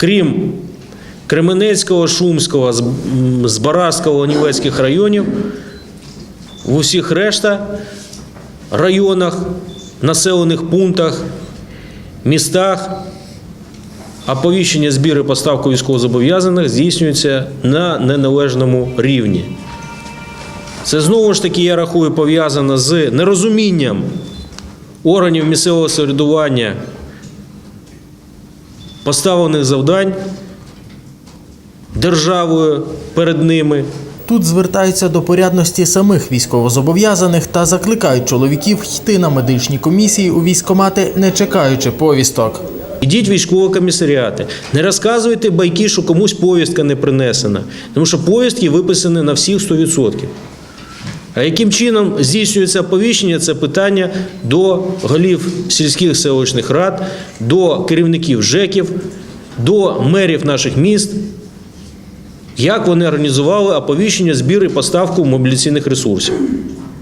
крім Кременецького, Шумського, Збаразького, Нівецьких районів, в усіх решта районах, населених пунктах, містах оповіщення збір і поставку військовозобов'язаних здійснюється на неналежному рівні. Це знову ж таки, я рахую, пов'язано з нерозумінням органів місцевого самоврядування поставлених завдань державою перед ними. Тут звертаються до порядності самих військовозобов'язаних та закликають чоловіків йти на медичні комісії у військкомати, не чекаючи повісток. Ідіть в військові комісаріати. Не розказуйте байки, що комусь повістка не принесена. Тому що повістки виписані на всіх 100%. А яким чином здійснюється оповіщення, це питання до голів сільських селищних рад, до керівників ЖЕКів, до мерів наших міст. Як вони організували оповіщення, збір і поставку мобіляційних ресурсів?